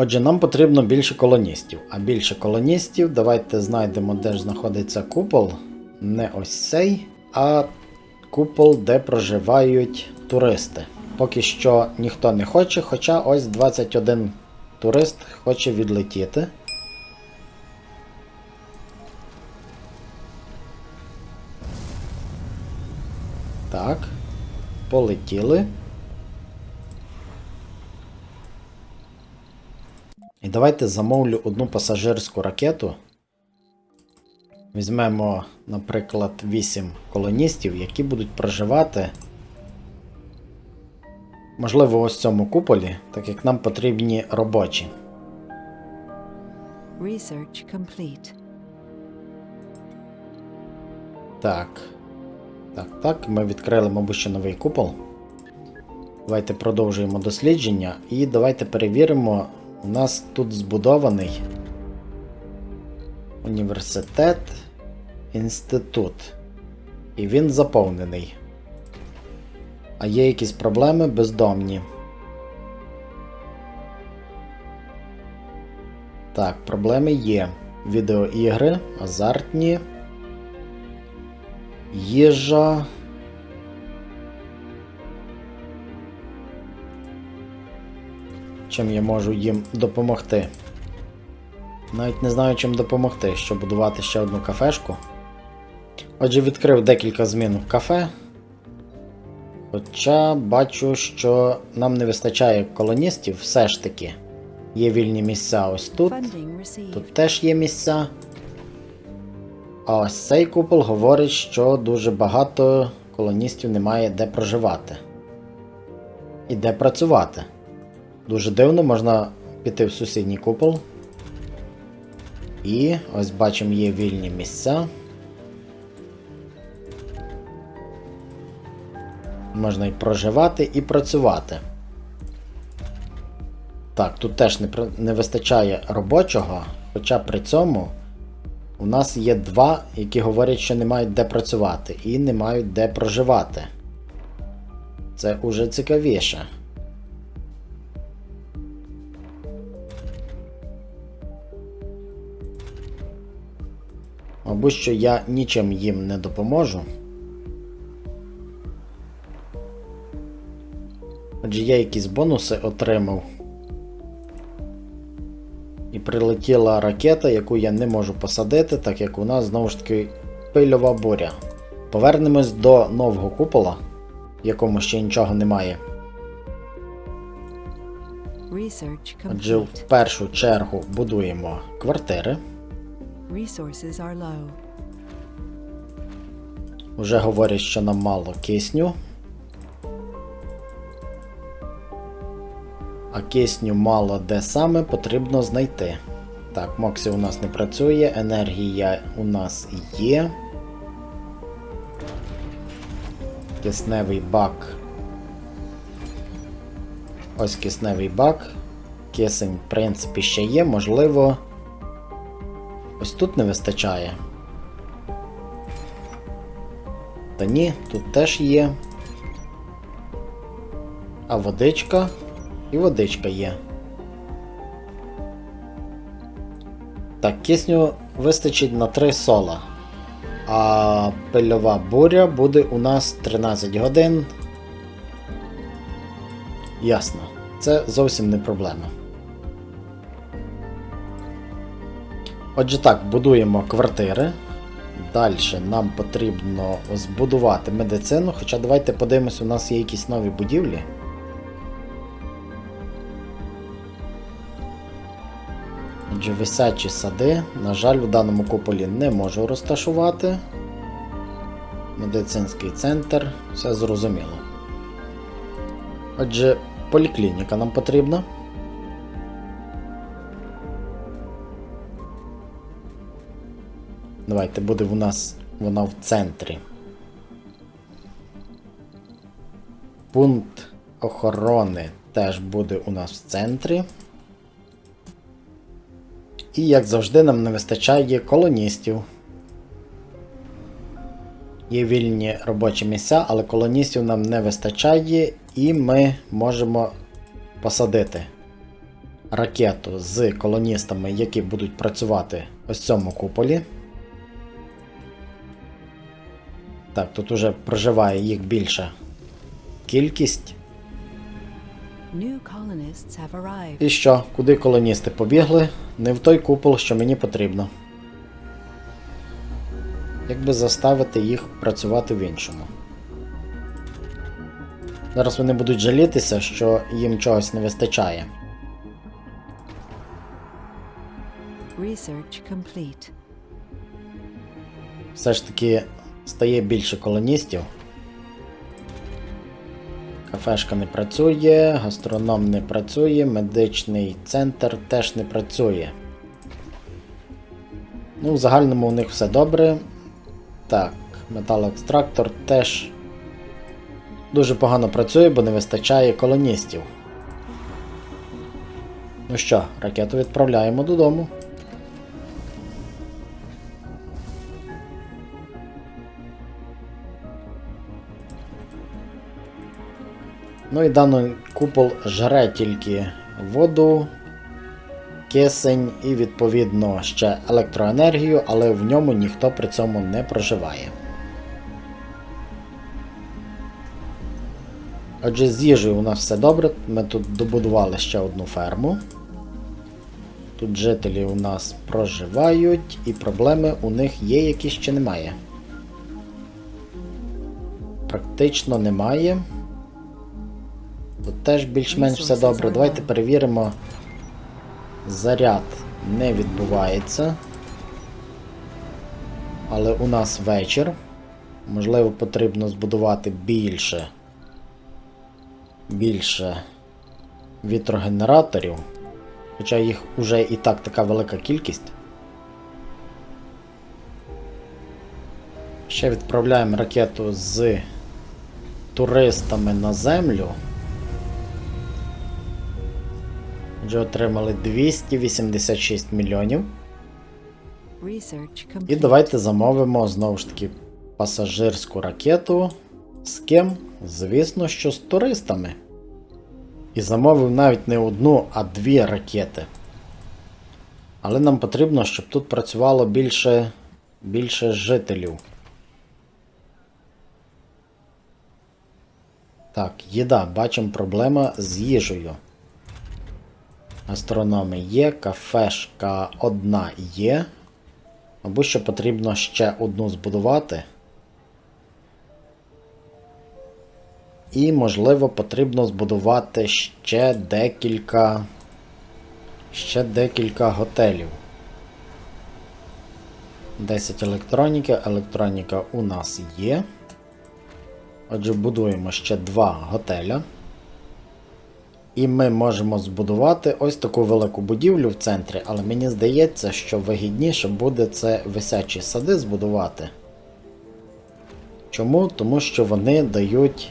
Отже, нам потрібно більше колоністів. А більше колоністів, давайте знайдемо, де ж знаходиться купол. Не ось цей, а купол, де проживають туристи. Поки що ніхто не хоче, хоча ось 21 турист хоче відлетіти. Так. Полетіли. І давайте замовлю одну пасажирську ракету. Візьмемо, наприклад, 8 колоністів, які будуть проживати. Можливо, ось в цьому куполі, так як нам потрібні робочі. Research complete. Так. Так, так, ми відкрили, мабуть, що новий купол. Давайте продовжуємо дослідження і давайте перевіримо. У нас тут збудований університет, інститут. І він заповнений. А є якісь проблеми бездомні. Так, проблеми є. Відеоігри, азартні. Їжа. Чим я можу їм допомогти? Навіть не знаю, чим допомогти, щоб будувати ще одну кафешку. Отже, відкрив декілька змін в кафе. Хоча бачу, що нам не вистачає колоністів, все ж таки. Є вільні місця ось тут. Тут теж є місця. А ось цей купол говорить, що дуже багато колоністів немає де проживати. І де працювати. Дуже дивно, можна піти в сусідній купол. І ось бачимо, є вільні місця. Можна і проживати, і працювати. Так, тут теж не, не вистачає робочого, хоча при цьому у нас є два, які говорять, що не мають де працювати і не мають де проживати. Це уже цікавіше. Мабуть, що я нічим їм не допоможу. Отже, я якісь бонуси отримав. І прилетіла ракета, яку я не можу посадити, так як у нас знову ж таки пильова буря. Повернемось до нового купола, в якому ще нічого немає. Отже, в першу чергу будуємо квартири. Resources are low. Уже говорять, що нам мало кисню. А кисню мало де саме потрібно знайти. Так, Моксі у нас не працює, енергія у нас є. Кисневий бак. Ось кисневий бак. Кисень, в принципі, ще є, можливо. Ось тут не вистачає. Та ні, тут теж є. А водичка. І водичка є. Так, кисню вистачить на 3 сола. А пильова буря буде у нас 13 годин. Ясно. Це зовсім не проблема. Отже так, будуємо квартири. Далі нам потрібно збудувати медицину, хоча давайте подивимось, у нас є якісь нові будівлі. Отже, висячі сади. На жаль, в даному куполі не можу розташувати. Медицинський центр, все зрозуміло. Отже, поліклініка нам потрібна. Давайте буде у нас вона в центрі. Пункт охорони теж буде у нас в центрі. І, як завжди, нам не вистачає колоністів. Є вільні робочі місця, але колоністів нам не вистачає, і ми можемо посадити ракету з колоністами, які будуть працювати ось цьому куполі. Так, тут уже проживає їх більша кількість. І що, куди колоністи побігли? Не в той купол, що мені потрібно. Якби заставити їх працювати в іншому. Зараз вони будуть жалітися, що їм чогось не вистачає. Research complete. Все ж таки стає більше колоністів. Кафешка не працює, гастроном не працює, медичний центр теж не працює. Ну, в загальному у них все добре. Так, металоекстрактор теж дуже погано працює, бо не вистачає колоністів. Ну що, ракету відправляємо додому. Ну і даний купол жре тільки воду, кисень і відповідно ще електроенергію, але в ньому ніхто при цьому не проживає. Отже, з їжею у нас все добре. Ми тут добудували ще одну ферму. Тут жителі у нас проживають, і проблеми у них є, які ще немає. Практично немає. Тут теж більш-менш все добре. Давайте перевіримо. Заряд не відбувається. Але у нас вечір. Можливо, потрібно збудувати більше. Більше вітрогенераторів. Хоча їх уже і так така велика кількість. Ще відправляємо ракету з туристами на землю. Вже отримали 286 мільйонів. І давайте замовимо знову ж таки пасажирську ракету. З ким? Звісно, що з туристами. І замовив навіть не одну, а дві ракети. Але нам потрібно, щоб тут працювало більше, більше жителів. Так, їда, бачимо проблема з їжею. Астрономи є, кафешка одна є. Або що потрібно ще одну збудувати. І, можливо, потрібно збудувати ще декілька. Ще декілька готелів. 10 електроніки. Електроніка у нас є. Отже, будуємо ще два готеля. І ми можемо збудувати ось таку велику будівлю в центрі, але мені здається, що вигідніше буде це висячі сади збудувати. Чому? Тому що вони дають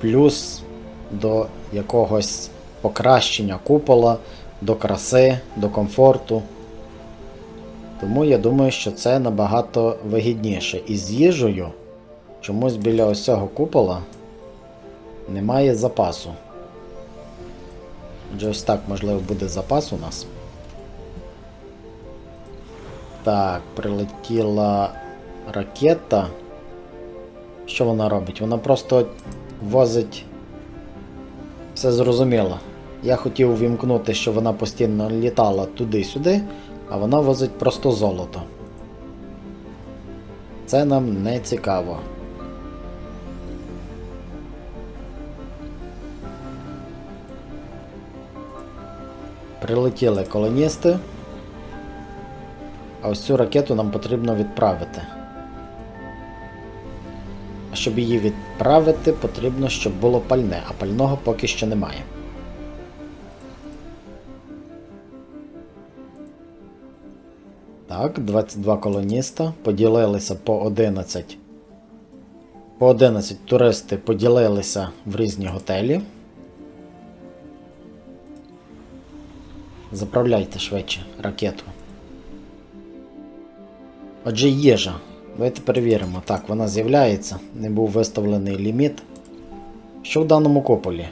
плюс до якогось покращення купола, до краси, до комфорту. Тому я думаю, що це набагато вигідніше. І з їжею чомусь біля ось цього купола немає запасу. Отже, ось так, можливо, буде запас у нас. Так, прилетіла ракета. Що вона робить? Вона просто возить. Все зрозуміло. Я хотів вімкнути, що вона постійно літала туди-сюди, а вона возить просто золото. Це нам не цікаво. Прилетіли колоністи. А ось цю ракету нам потрібно відправити. А щоб її відправити, потрібно, щоб було пальне, а пального поки що немає. Так, 22 колоніста поділилися по 11. По 11 туристи поділилися в різні готелі. Заправляйте швидше ракету. Отже, їжа. Давайте перевіримо. Так, вона з'являється. Не був виставлений ліміт. Що в даному кополі?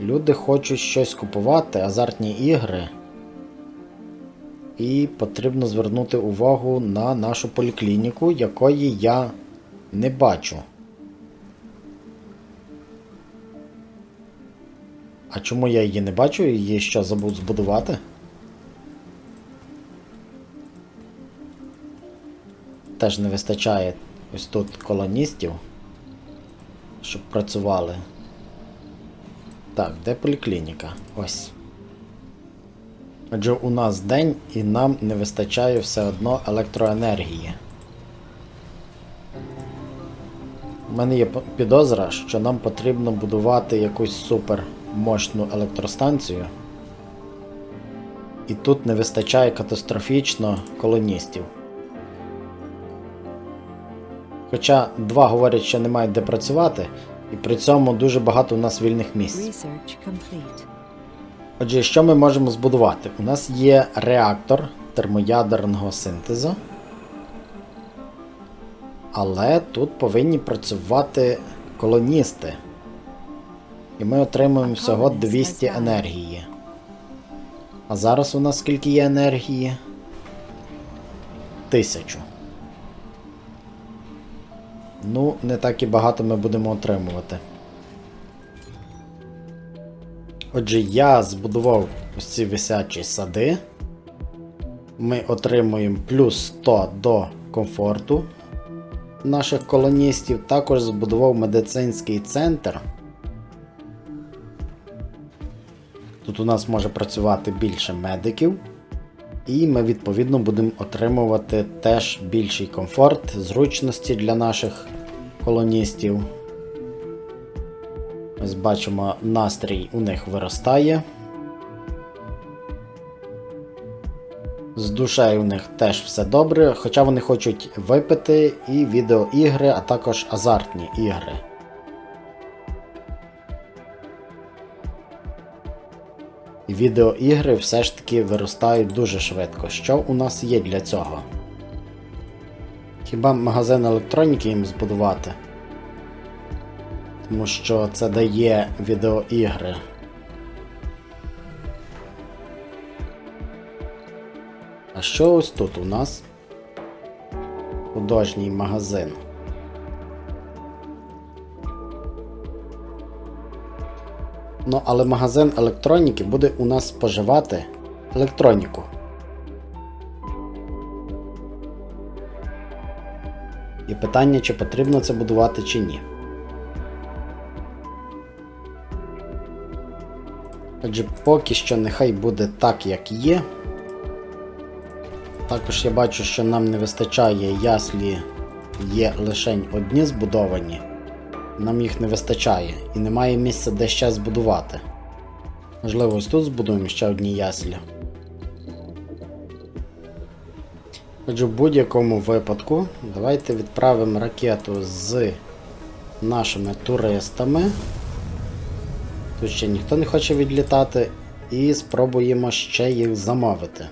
Люди хочуть щось купувати, азартні ігри. і потрібно звернути увагу на нашу поліклініку, якої я не бачу. А чому я її не бачу? Її що забув збудувати? Теж не вистачає ось тут колоністів, щоб працювали. Так, де поліклініка? Ось. Отже, у нас день і нам не вистачає все одно електроенергії. У мене є підозра, що нам потрібно будувати якусь супер мощну електростанцію. І тут не вистачає катастрофічно колоністів. Хоча два говорять, що немає де працювати, і при цьому дуже багато у нас вільних місць. Отже, що ми можемо збудувати? У нас є реактор термоядерного синтезу. Але тут повинні працювати колоністи. І ми отримуємо всього 200 енергії. А зараз у нас скільки є енергії? Тисячу. Ну, не так і багато ми будемо отримувати. Отже, я збудував ось ці висячі сади. Ми отримуємо плюс 100 до комфорту наших колоністів. Також збудував медицинський центр. Тут у нас може працювати більше медиків. І ми відповідно будемо отримувати теж більший комфорт, зручності для наших колоністів. Ось бачимо, настрій у них виростає. З душею у них теж все добре, хоча вони хочуть випити і відеоігри, а також азартні ігри. Відеоігри все ж таки виростають дуже швидко. Що у нас є для цього? Хіба магазин електроніки їм збудувати? Тому що це дає відеоігри. А що ось тут у нас? Художній магазин. Ну, але магазин електроніки буде у нас споживати електроніку. І питання, чи потрібно це будувати, чи ні. Отже, поки що нехай буде так, як є. Також я бачу, що нам не вистачає яслі, є лише одні збудовані. Нам їх не вистачає і немає місця, де ще збудувати. Можливо, ось тут збудуємо ще одні яслі. Отже, в будь-якому випадку давайте відправимо ракету з нашими туристами. Тут ще ніхто не хоче відлітати, і спробуємо ще їх замовити.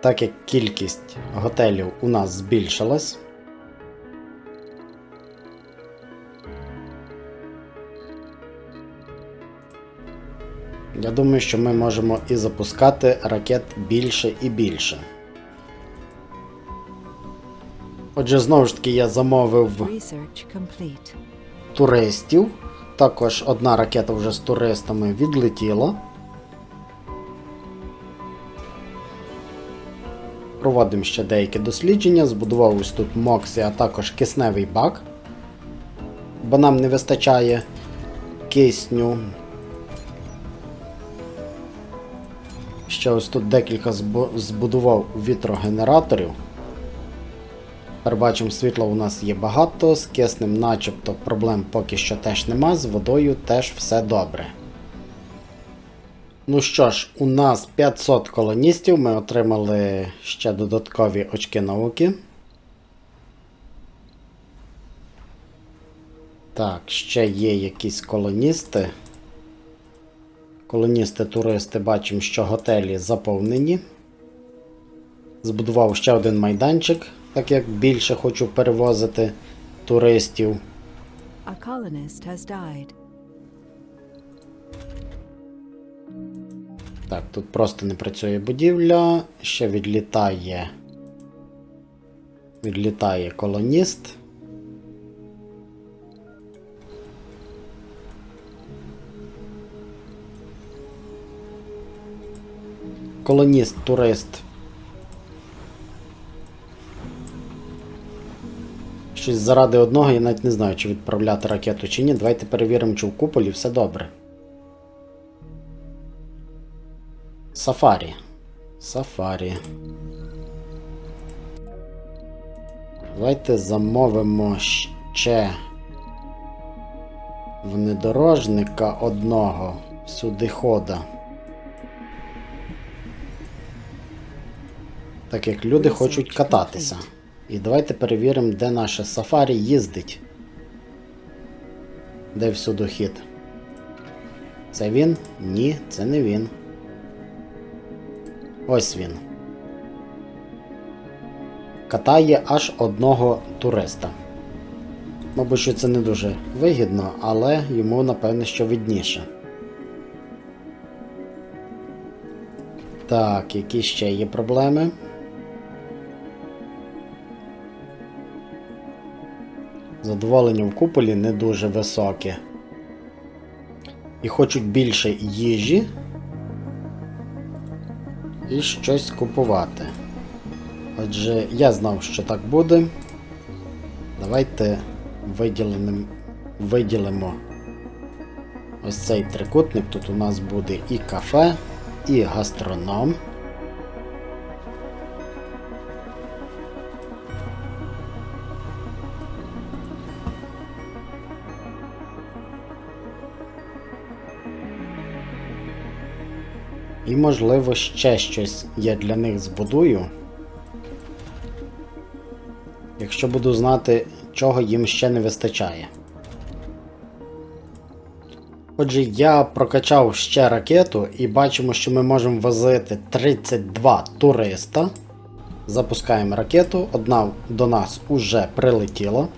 Так як кількість готелів у нас збільшилась. Я думаю, що ми можемо і запускати ракет більше і більше. Отже, знову ж таки, я замовив туристів. Також одна ракета вже з туристами відлетіла. Проводимо ще деякі дослідження. Збудував ось тут Моксі, а також кисневий бак. Бо нам не вистачає кисню. Ще ось тут декілька збудував вітрогенераторів. Тепер бачимо, світла у нас є багато, з киснем начебто проблем поки що теж нема, з водою теж все добре. Ну що ж, у нас 500 колоністів, ми отримали ще додаткові очки науки. Так, ще є якісь колоністи. Колоністи-туристи бачимо, що готелі заповнені. Збудував ще один майданчик, так як більше хочу перевозити туристів. A colonist has died. Так, тут просто не працює будівля. Ще відлітає. Відлітає колоніст. Колоніст, турист. Щось заради одного, я навіть не знаю, чи відправляти ракету чи ні. Давайте перевіримо, чи в куполі все добре. Сафарі. Сафарі. Давайте замовимо ще внедорожника одного сюди хода. Так як люди хочуть кататися. І давайте перевіримо, де наше сафарі їздить. Де всюди хід? Це він? Ні, це не він. Ось він. Катає аж одного туриста. Мабуть, що це не дуже вигідно, але йому, напевне, що видніше. Так, які ще є проблеми? Задоволення в куполі не дуже високе. І хочуть більше їжі і щось купувати. Отже, я знав, що так буде. Давайте виділимо, виділимо ось цей трикутник. Тут у нас буде і кафе, і гастроном. І, можливо, ще щось я для них збудую. Якщо буду знати, чого їм ще не вистачає. Отже, я прокачав ще ракету і бачимо, що ми можемо возити 32 туриста. Запускаємо ракету, одна до нас уже прилетіла.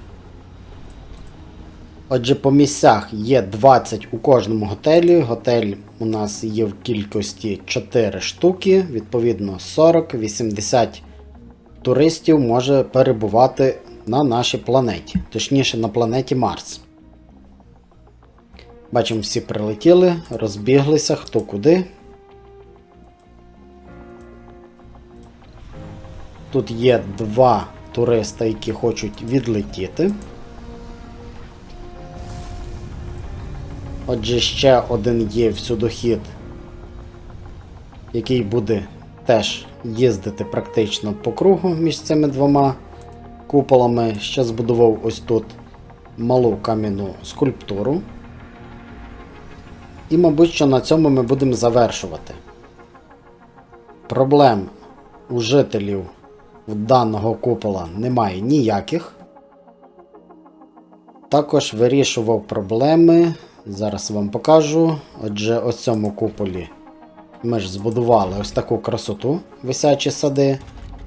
Отже, по місцях є 20 у кожному готелі. Готель у нас є в кількості 4 штуки, відповідно 40-80 туристів може перебувати на нашій планеті, точніше на планеті Марс. Бачимо, всі прилетіли, розбіглися хто куди. Тут є два туриста, які хочуть відлетіти. Отже, ще один є всюдохід, який буде теж їздити практично по кругу між цими двома куполами. Ще збудував ось тут малу кам'яну скульптуру. І, мабуть, що на цьому ми будемо завершувати. Проблем у жителів даного купола немає ніяких. Також вирішував проблеми. Зараз вам покажу. Отже, ось цьому куполі ми ж збудували ось таку красоту, висячі сади,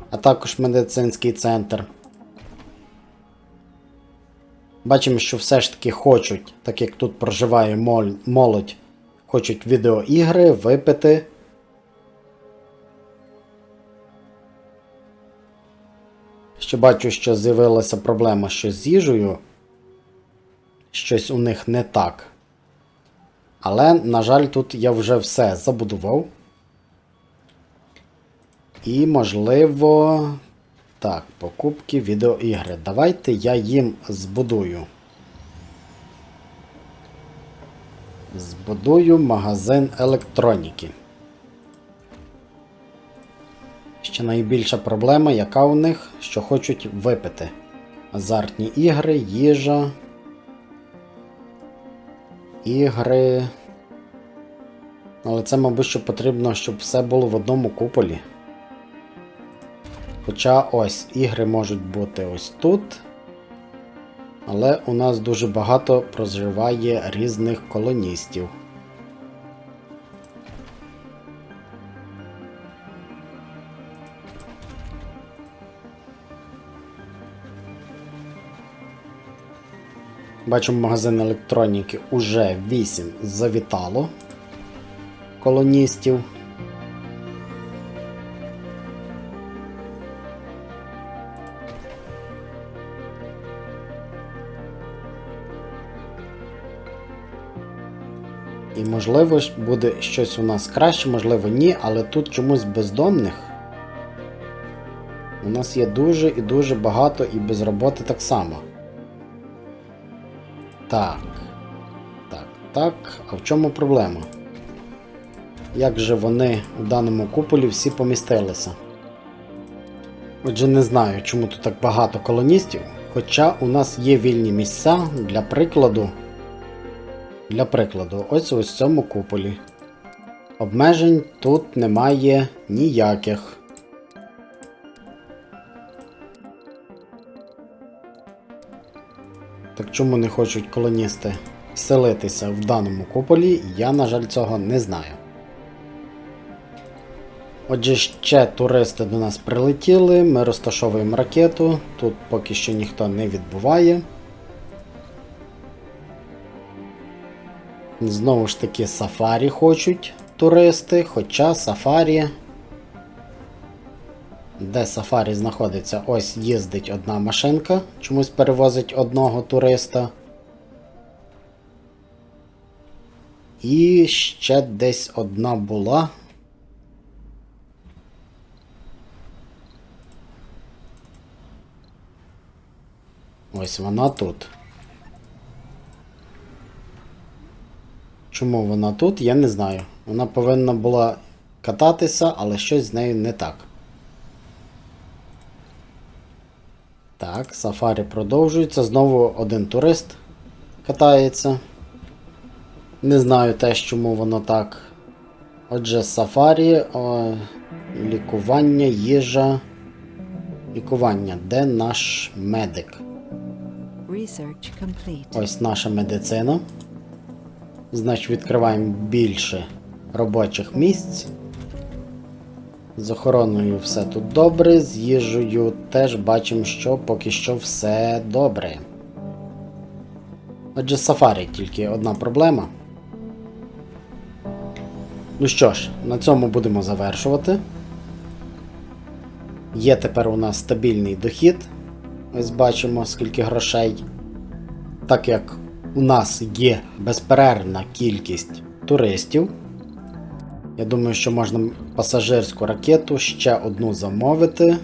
а також медицинський центр. Бачимо, що все ж таки хочуть, так як тут проживає молодь, хочуть відеоігри, випити. Ще бачу, що з'явилася проблема що з їжею. Щось у них не так. Але, на жаль, тут я вже все забудував. І, можливо. Так, покупки відеоігри. Давайте я їм збудую. Збудую магазин електроніки. Ще найбільша проблема, яка у них, що хочуть випити. Азартні ігри, їжа. Ігри. Але це, мабуть, що потрібно, щоб все було в одному куполі. Хоча ось ігри можуть бути ось тут. Але у нас дуже багато проживає різних колоністів. Бачу магазин електроніки уже 8 завітало колоністів. І, можливо, буде щось у нас краще, можливо, ні, але тут чомусь бездомних. У нас є дуже і дуже багато і без роботи так само. Так. Так, так. А в чому проблема? Як же вони у даному куполі всі помістилися? Отже, не знаю, чому тут так багато колоністів, хоча у нас є вільні місця для прикладу. Для прикладу, ось ось в цьому куполі. Обмежень тут немає ніяких. Чому не хочуть колоністи селитися в даному куполі, я, на жаль, цього не знаю. Отже, ще туристи до нас прилетіли, ми розташовуємо ракету, тут поки що ніхто не відбуває. Знову ж таки, сафарі хочуть туристи, хоча сафарі. Де сафарі знаходиться? Ось їздить одна машинка, чомусь перевозить одного туриста. І ще десь одна була. Ось вона тут. Чому вона тут, я не знаю. Вона повинна була кататися, але щось з нею не так. Так, сафарі продовжується. Знову один турист катається. Не знаю теж, чому воно так. Отже, сафарі, о, лікування, їжа. Лікування. Де наш медик? Research complete. Ось наша медицина. Значить, відкриваємо більше робочих місць. З охороною все тут добре, з їжею теж бачимо, що поки що все добре. Отже, сафарі тільки одна проблема. Ну що ж, на цьому будемо завершувати. Є тепер у нас стабільний дохід. Ось бачимо, скільки грошей. Так як у нас є безперервна кількість туристів. Я думаю, що можна пасажирську ракету ще одну замовити.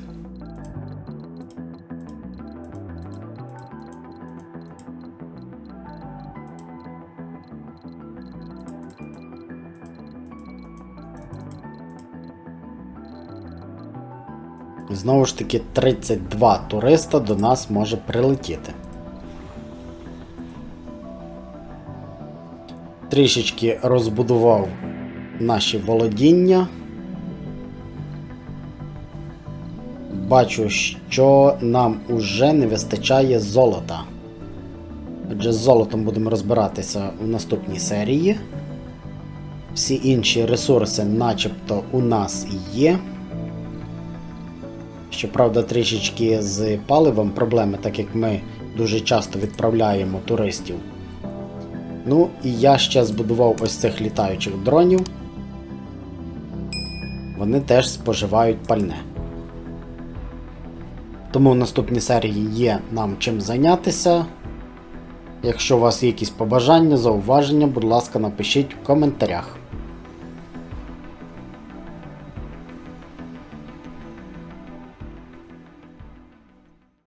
Знову ж таки, 32 туриста до нас може прилетіти. Трішечки розбудував наші володіння. Бачу, що нам уже не вистачає золота. Отже, з золотом будемо розбиратися у наступній серії. Всі інші ресурси, начебто, у нас є. Щоправда, трішечки з паливом проблеми, так як ми дуже часто відправляємо туристів. Ну, і я ще збудував ось цих літаючих дронів. Вони теж споживають пальне. Тому в наступній серії є нам чим зайнятися. Якщо у вас є якісь побажання, зауваження, будь ласка, напишіть в коментарях.